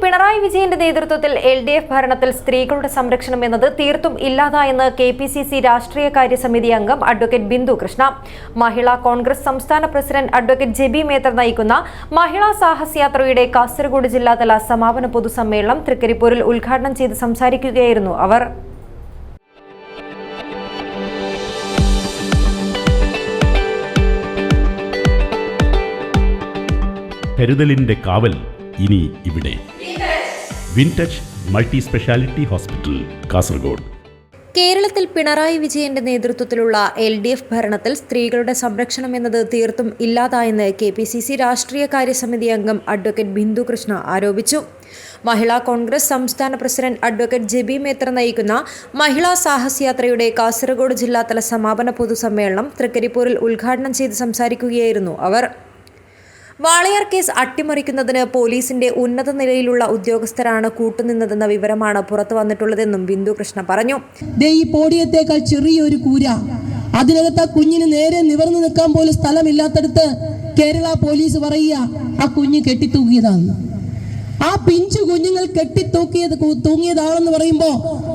പിണറായി വിജയന്റെ നേതൃത്വത്തിൽ L D F ഭരണത്തിൽ സ്ത്രീകളുടെ സംരക്ഷണം എന്നത് തീർത്തും ഇല്ലാതായെന്ന് കെ പി സി സി രാഷ്ട്രീയകാര്യ സമിതി അംഗം അഡ്വക്കേറ്റ് ബിന്ദു കൃഷ്ണ. മഹിളാ കോൺഗ്രസ് സംസ്ഥാന പ്രസിഡന്റ് അഡ്വക്കേറ്റ് ജെബി മേത്തർ നയിക്കുന്ന മഹിളാ സാഹസയാത്രയുടെ കാസർഗോഡ് ജില്ലാതല സമാപന പൊതുസമ്മേളനം തൃക്കരിപ്പൂരിൽ ഉദ്ഘാടനം ചെയ്ത് സംസാരിക്കുകയായിരുന്നു അവർ. കരുതലിന്റെ കാവൽ ഇനി ഇവിടെ. Wintouch multi speciality hospital Kasaragod. കേരളത്തിൽ പിണറായി വിജയന്റെ നേതൃത്വത്തിലുള്ള എൽ ഡി എഫ് ഭരണത്തിൽ സ്ത്രീകളുടെ സംരക്ഷണം എന്നത് തീർത്തും ഇല്ലാതായെന്ന് കെ പി സി സി രാഷ്ട്രീയകാര്യ സമിതി അംഗം അഡ്വക്കേറ്റ് ബിന്ദു കൃഷ്ണ ആരോപിച്ചു. മഹിളാ കോൺഗ്രസ് സംസ്ഥാന പ്രസിഡന്റ് അഡ്വക്കേറ്റ് ജെബി മേത്ര നയിക്കുന്ന മഹിളാ സാഹസയാത്രയുടെ കാസർഗോഡ് ജില്ലാതല സമാപന പൊതുസമ്മേളനം തൃക്കരിപ്പൂരിൽ ഉദ്ഘാടനം ചെയ്ത് സംസാരിക്കുകയായിരുന്നു അവർ. വാളയാർ കേസ് അട്ടിമറിക്കുന്നതിന് പോലീസിന്റെ ഉന്നത നിലയിലുള്ള ഉദ്യോഗസ്ഥരാണ് കൂട്ടുനിന്നതെന്ന വിവരമാണ് പുറത്തു വന്നിട്ടുള്ളതെന്നും ബിന്ദു കൃഷ്ണ പറഞ്ഞു. ഈ പോടിയത്തേക്കാൾ ചെറിയൊരു കൂര. അതിനകത്ത് ആ കുഞ്ഞിന് നേരെ നിവർന്നു നിൽക്കാൻ പോലും സ്ഥലമില്ലാത്തടത്ത് കേരള പോലീസ് പറയുക ആ കുഞ്ഞ് കെട്ടിത്തൂക്കിയതാണെന്ന് ആ പിഞ്ചു കുഞ്ഞുങ്ങൾ കെട്ടിത്തൂക്കിയത് തൂങ്ങിയതാണെന്ന് പറയുമ്പോ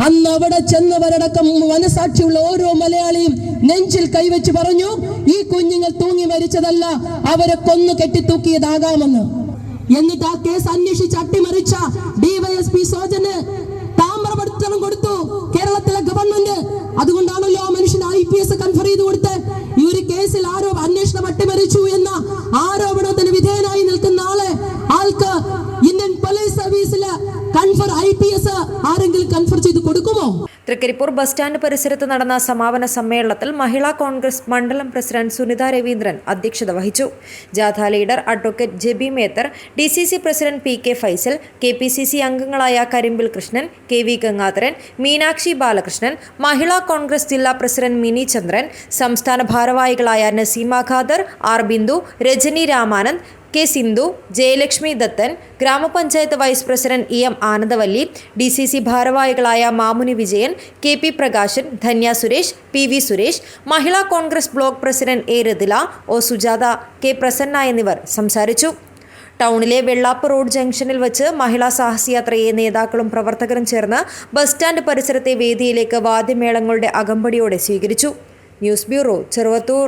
അന്ന് അവിടെ ചെന്നവരടക്കം മനസാക്ഷിയുള്ള ഓരോ മലയാളിയും നെഞ്ചിൽ കൈവച്ച് പറഞ്ഞു ഈ കുഞ്ഞുങ്ങൾ തൂങ്ങി മരിച്ചതല്ല അവരെ കൊന്നു കെട്ടിത്തൂക്കിയതാകാമെന്ന്. എന്നിട്ട് ആ കേസ് അന്വേഷിച്ച് അട്ടിമറിച്ച ഡിവൈഎസ്പി സോജന് താമ്രപത്രം കൊടുത്തു കേരളത്തിലെ ഗവൺമെന്റ്. അതുകൊണ്ടാണല്ലോ ആ മനുഷ്യന് ഐ പി എസ് കൺഫർ ചെയ്ത് കൊടുത്ത് ഈ ഒരു കേസിൽ ആരോ അന്വേഷണം അട്ടിമറിച്ചു എന്ന ആരോപണത്തിന് വിധേയനായി നിൽക്കുന്ന ആളെ ആൾക്ക് ഇന്ത്യൻ പോലീസ് സർവീസിൽ കൺഫർ ഐ പി എസ് ആരെങ്കിലും കൺഫർ ചെയ്ത് കൊടുക്കുമോ? തൃക്കരിപ്പൂർ ബസ് സ്റ്റാൻഡ് പരിസരത്ത് നടന്ന സമാപന സമ്മേളനത്തിൽ മഹിളാ കോൺഗ്രസ് മണ്ഡലം പ്രസിഡന്റ് സുനിത രവീന്ദ്രൻ അധ്യക്ഷത വഹിച്ചു. ജാഥ leader advocate Jebi Mather D C C president P K Faisal K P C C അംഗങ്ങളായ കരിമ്പിൽ കൃഷ്ണൻ കെ വി ഗംഗാധരൻ മീനാക്ഷി ബാലകൃഷ്ണൻ മഹിളാ കോൺഗ്രസ് ജില്ലാ പ്രസിഡന്റ് മിനി ചന്ദ്രൻ സംസ്ഥാന ഭാരവാഹികളായ നസീമ ഖാദർ ആർ ബിന്ദു രജനി രാമാനന്ദ് കെ സിന്ധു ജയലക്ഷ്മി ദത്തൻ ഗ്രാമപഞ്ചായത്ത് vice president E M Anandavalli D C C ഭാരവാഹികളായ Mamuni Vijayan K P Prakashan Dhanya Suresh P V Suresh Mahila Congress block president A Rathila O Sujatha K Prasanna എന്നിവർ സംസാരിച്ചു. ടൗണിലെ Vellap road ജംഗ്ഷനിൽ വെച്ച് മഹിളാ സാഹസയാത്രയെ നേതാക്കളും പ്രവർത്തകരും ചേർന്ന് ബസ് സ്റ്റാൻഡ് പരിസരത്തെ വേദിയിലേക്ക് വാദ്യമേളങ്ങളുടെ അകമ്പടിയോടെ സ്വീകരിച്ചു. News bureau Cheruvathur.